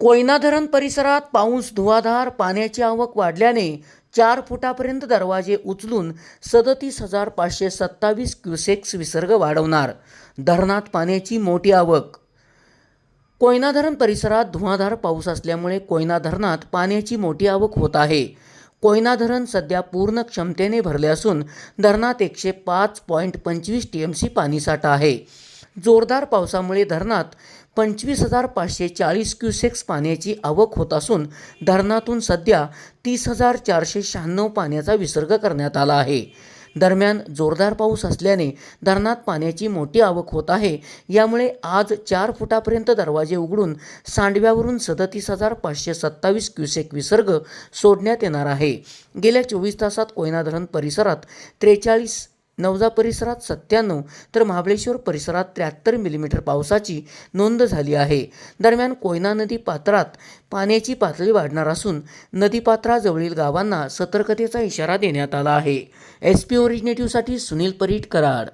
कोयना धरण परिसरात पाऊस धुवाधार पाण्याची आवक वाढल्याने चार फुटापर्यंत दरवाजे उचलून सदतीस हजार पाचशे सत्तावीस क्युसेक्स विसर्ग वाढवणार. धरणात पाण्याची मोठी आवक. कोयना धरण परिसरात धुवाधार पाऊस असल्यामुळे कोयना धरणात पाण्याची मोठी आवक होत आहे. कोयना धरण सध्या पूर्ण क्षमतेने भरले असून धरणात एकशे पाच पॉईंट पंचवीस टी एम सी पाणीसाठा आहे. जोरदार पावसामुळे धरणात पंचवीस हजार पाचशे चाळीस क्युसेक्स पाण्याची आवक होत असून धरणातून सध्या तीस हजार चारशे शहाण्णव पाण्याचा विसर्ग करण्यात आला आहे. दरम्यान जोरदार पाऊस असल्याने धरणात पाण्याची मोठी आवक होत आहे. यामुळे आज चार फुटापर्यंत दरवाजे उघडून सांडव्यावरून सदतीस हजार पाचशे सत्तावीस क्युसेक विसर्ग सोडण्यात येणार आहे. गेल्या चोवीस तासात कोयना धरण परिसरात त्रेचाळीस नवजा परिसरात सत्त्याण्णव तर महाबळेश्वर परिसरात त्र्याहत्तर मिलीमीटर पावसाची नोंद झाली आहे. दरम्यान कोयना नदी पात्रात पाण्याची पातळी वाढणार असून नदीपात्राजवळील गावांना सतर्कतेचा इशारा देण्यात आला आहे. एस पी ओरिजिनेटिव्हसाठी सुनील परीट कराड.